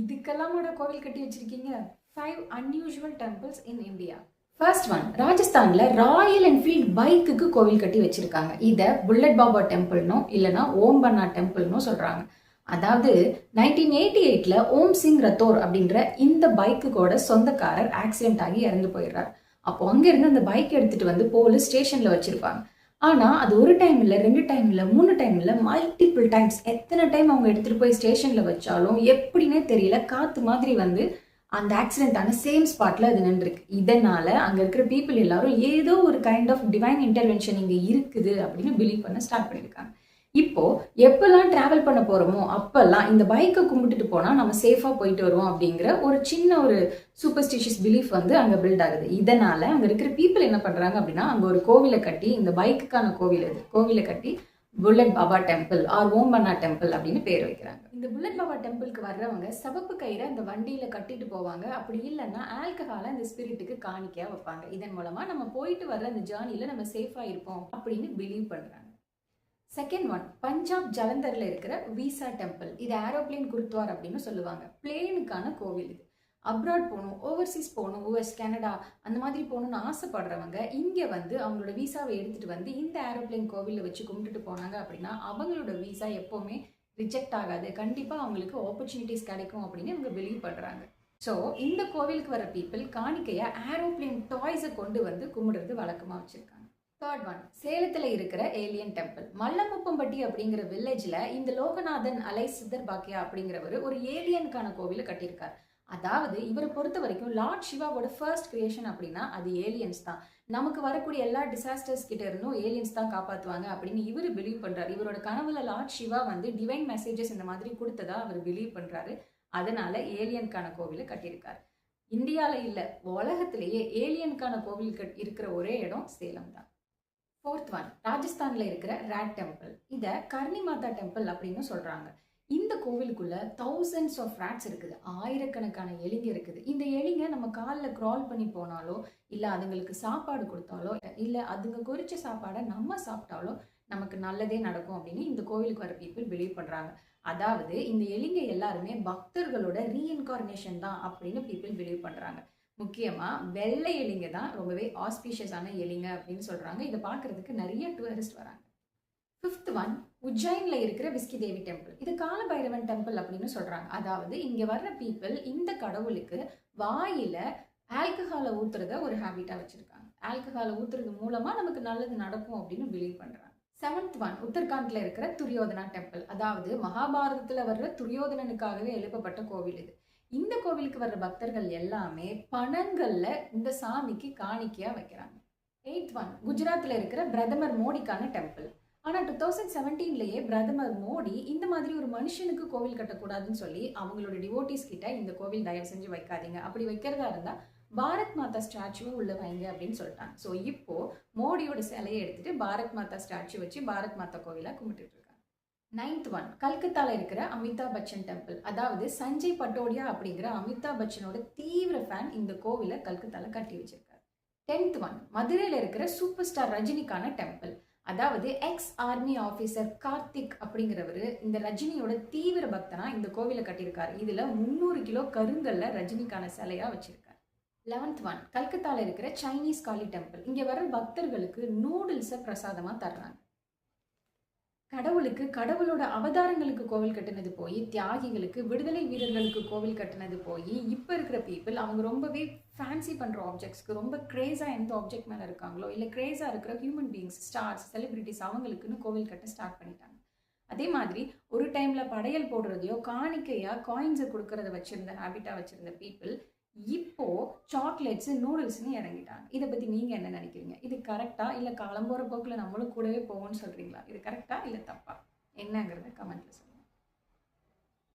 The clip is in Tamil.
இதுக்கெல்லாம் கோவில் கட்டி வச்சிருக்கீங்க? Five unusual temples in India first one ராஜஸ்தான்ல ராயல் என்ஃபீல்ட் பைக்குக்கு கோவில் கட்டி வச்சிருக்காங்க. இதை புல்லட் பாபா டெம்பிள்னோ இல்லைனா ஓம் பன்னா டெம்பிள்னோ சொல்றாங்க. அதாவது நைன்டீன் எயிட்டி எயிட்ல ஓம் சிங் ரத்தோர் அப்படின்ற இந்த பைக்குக்கோட சொந்தக்காரர் ஆக்சிடென்ட் ஆகி இறந்து போயிடுறார். அப்போ அங்கிருந்து அந்த பைக் எடுத்துட்டு வந்து போலீஸ் ஸ்டேஷன்ல வச்சிருப்பாங்க. ஆனால் அது ஒரு டைம் இல்லை ரெண்டு டைம் இல்லை மூணு டைம் இல்லை மல்டிபிள் டைம்ஸ் எத்தனை டைம் அவங்க எடுத்துகிட்டு போய் ஸ்டேஷனில் வச்சாலும் எப்படின்னே தெரியல. காற்று மாதிரி வந்து அந்த ஆக்சிடென்ட் சேம் ஸ்பாட்ல அது நின்றுருக்கு. இதனால அங்கே இருக்கிற பீப்புள் எல்லாரும் ஏதோ ஒரு கைண்ட் ஆஃப் டிவைன் இன்டர்வென்ஷன் இங்கே இருக்குது அப்படின்னு பிலீவ் பண்ண ஸ்டார்ட் பண்ணியிருக்காங்க. இப்போ எப்பெல்லாம் டிராவல் பண்ண போறோமோ அப்பெல்லாம் இந்த பைக்கை கும்பிட்டுட்டு போனா நம்ம சேஃபா போயிட்டு வருவோம் அப்படிங்கிற ஒரு சின்ன ஒரு சூப்பர்ஸ்டிஷியஸ் பிலீஃப் வந்து அங்க பில்ட் ஆகுது. இதனால அங்க இருக்கிற பீப்புள் என்ன பண்றாங்க அப்படின்னா அங்க ஒரு கோவிலை கட்டி இந்த பைக்குக்கான கோவில் இது கோவிலை கட்டி bullet Baba temple or Om Banna temple அப்படின்னு பேர் வைக்கிறாங்க. இந்த புல்லட் பாபா டெம்பிளுக்கு வர்றவங்க சவப்பு கயிறை அந்த வண்டியில கட்டிட்டு போவாங்க. அப்படி இல்லைன்னா ஆல்கஹாலை அந்த ஸ்பிரிட்டுக்கு காணிக்கையா வைப்பாங்க. இதன் மூலமா நம்ம போயிட்டு வர்ற அந்த ஜேர்னில நம்ம சேஃபா இருப்போம் அப்படின்னு பிலீவ் பண்றாங்க. செகண்ட் ஒன் பஞ்சாப் ஜலந்தரில் இருக்கிற வீசா டெம்பிள் இது ஏரோப்ளேன் குருத்வார் அப்படின்னு சொல்லுவாங்க. பிளேனுக்கான கோவில் இது. அப்ராட் போகணும் ஓவர்சீஸ் போகணும் யூஎஸ் கனடா அந்த மாதிரி போகணும்னு ஆசைப்படுறவங்க இங்கே வந்து அவங்களோட வீசாவை எடுத்துகிட்டு வந்து இந்த ஏரோப்ளேன் கோவிலில் வச்சு கும்பிட்டுட்டு போனாங்க அப்படின்னா அவங்களோட வீசா எப்போவுமே ரிஜெக்ட் ஆகாது. கண்டிப்பாக அவங்களுக்கு ஆப்பர்ச்சுனிட்டிஸ் கிடைக்கும் அப்படின்னு இவங்க பிலீவ் பண்ணுறாங்க ஸோ இந்த கோவிலுக்கு வர பீப்புள் காணிக்கையாக ஏரோப்ளேன் டாய்ஸை கொண்டு வந்து கும்பிடுறது வழக்கமாக வச்சுருக்காங்க. தேர்ட் ஒன் சேலத்தில் இருக்கிற ஏலியன் டெம்பிள் மல்லமுப்பம்பட்டி அப்படிங்கிற வில்லேஜில் இந்த லோகநாதன் அலை சித்தர் பாக்கியா அப்படிங்கிறவர் ஒரு ஏலியனுக்கான கோவிலை கட்டியிருக்கார். அதாவது இவரை பொறுத்த வரைக்கும் லார்ட் சிவாவோட ஃபர்ஸ்ட் கிரியேஷன் அப்படின்னா அது ஏலியன்ஸ் தான். நமக்கு வரக்கூடிய எல்லா டிசாஸ்டர்ஸ் கிட்ட இருந்தும் ஏலியன்ஸ் தான் காப்பாற்றுவாங்க அப்படின்னு இவர் பிலீவ் பண்ணுறாரு இவரோட கனவுல லார்ட் சிவா வந்து டிவைன் மெசேஜஸ் இந்த மாதிரி கொடுத்ததா அவர் பிலீவ் பண்ணுறாரு அதனால ஏலியனுக்கான கோவிலை கட்டியிருக்காரு. இந்தியாவில் இல்லை உலகத்திலேயே ஏலியனுக்கான கோவில் கட் இருக்கிற ஒரே இடம் சேலம் தான். ஃபோர்த் ஒன் ராஜஸ்தான்ல இருக்கிற ரேட் டெம்பிள் இதை கர்ணி மாதா டெம்பிள் அப்படின்னு சொல்றாங்க. இந்த கோவிலுக்குள்ள தௌசண்ட்ஸ் ஆஃப் ரேட்ஸ் இருக்குது. ஆயிரக்கணக்கான எலிங்க இருக்குது. இந்த எலிங்க நம்ம காலில் க்ரால் பண்ணி போனாலோ இல்லை அதுங்களுக்கு சாப்பாடு கொடுத்தாலோ இல்லை அதுங்க குறிச்ச சாப்பாடை நம்ம சாப்பிட்டாலோ நமக்கு நல்லதே நடக்கும் அப்படின்னு இந்த கோவிலுக்கு வர பீப்புள் பிலீவ் பண்ணுறாங்க அதாவது இந்த எலிங்க எல்லாருமே பக்தர்களோட ரீஇன்கார்னேஷன் தான் அப்படின்னு பீப்புள் பிலீவ் பண்ணுறாங்க முக்கியமாக வெள்ளை எலிங்க தான் ரொம்பவே ஆஸ்பீஷியஸான எலிங்க அப்படின்னு சொல்கிறாங்க இதை பார்க்குறதுக்கு நிறைய டூரிஸ்ட் வராங்க. ஃபிஃப்த் ஒன் உஜ்ஜைனில் இருக்கிற விஸ்கி தேவி டெம்பிள் இது காலபைரவன் டெம்பிள் அப்படின்னு சொல்கிறாங்க அதாவது இங்கே வர்ற பீப்புள் இந்த கடவுளுக்கு வாயில் ஆல்கஹாலை ஊற்றுறத ஒரு ஹேபிட்டாக வச்சுருக்காங்க. ஆல்கஹாலை ஊத்துறது மூலமாக நமக்கு நல்லது நடக்கும் அப்படின்னு பிலீவ் பண்ணுறாங்க செவன்த் ஒன் உத்தரகாண்டில் இருக்கிற துரியோதனா டெம்பிள் அதாவது மகாபாரதத்தில் வர்ற துரியோதனனுக்காகவே எழுப்பப்பட்ட கோவில் இது. இந்த கோவிலுக்கு வர்ற பக்தர்கள் எல்லாமே பணங்கள்ல இந்த சாமிக்கு காணிக்கையா வைக்கிறாங்க. எயித் ஒன் குஜராத்ல இருக்கிற பிரதமர் மோடிக்கான டெம்பிள் ஆனால் டூ தௌசண்ட் செவன்டீன்லேயே பிரதமர் மோடி இந்த மாதிரி ஒரு மனுஷனுக்கு கோவில் கட்டக்கூடாதுன்னு சொல்லி அவங்களோட டிவோட்டிஸ் கிட்ட இந்த கோவில் தயவு செஞ்சு வைக்காதீங்க. அப்படி வைக்கிறதா இருந்தால் பாரத் மாதா ஸ்டாச்சுவும் உள்ள வைங்க அப்படின்னு சொல்லிட்டாங்க. ஸோ இப்போ மோடியோட சிலையை எடுத்துட்டு பாரத் மாதா ஸ்டாச்சு வச்சு பாரத் மாதா கோவிலாக கும்பிட்டுட்டு நைன்த் ஒன் கல்கத்தால இருக்கிற அமிதாப் பச்சன் டெம்பிள் அதாவது சஞ்சய் பட்டோடியா அப்படிங்கிற அமிதாப் பச்சனோட தீவிர ஃபேன் இந்த கோவிலை கல்கத்தால கட்டி வச்சிருக்காரு. டென்த் ஒன் மதுரையில் இருக்கிற சூப்பர் ஸ்டார் ரஜினிக்கான டெம்பிள் அதாவது எக்ஸ் ஆர்மி ஆஃபீஸர் கார்த்திக் அப்படிங்கிறவர் இந்த ரஜினியோட தீவிர பக்தனா இந்த கோவிலை கட்டியிருக்காரு. இதில் முந்நூறு கிலோ கருங்கல்ல ரஜினிக்கான சிலையாக வச்சிருக்காரு. லெவன்த் ஒன் கல்கத்தால இருக்கிற சைனீஸ் காளி டெம்பிள் இங்கே வர பக்தர்களுக்கு நூடுல்ஸை பிரசாதமாக தர்றாங்க. கடவுளுக்கு கடவுளோட அவதாரங்களுக்கு கோவில் கட்டினது போய் தியாகிகளுக்கு விடுதலை வீரர்களுக்கு கோவில் கட்டினது போய் இப்போ இருக்கிற பீப்புள் அவங்க ரொம்பவே ஃபேன்சி பண்ணுற ஆப்ஜெக்ட்ஸ்க்கு ரொம்ப க்ரேஸாக எந்த ஆப்ஜெக்ட் மேலே இருக்காங்களோ இல்லை க்ரேஸாக இருக்கிற ஹியூமன் பீயிங்ஸ் ஸ்டார்ஸ் செலிபிரிட்டிஸ் அவங்களுக்குன்னு கோவில் கட்ட ஸ்டார்ட் பண்ணிட்டாங்க. அதே மாதிரி ஒரு டைமில் படையல் போடுறதையோ காணிக்கையாக காயின்ஸை கொடுக்கறத வச்சுருந்த ஹேபிட்டாக வச்சுருந்த பீப்புள் இப்போ சாக்லேட்ஸ் நூடுல்ஸ்னு இறங்கிட்டாங்க. இதை பற்றி நீங்கள் என்ன நினைக்கிறீங்க? கரெக்டாக இல்லை காலம் போகிற போக்கில் நம்மளும் கூடவே போவோம்னு சொல்கிறீங்களா இது கரெக்டாக இல்லை தப்பா? என்னங்கிறத கமெண்ட்டில் சொல்லுங்கள்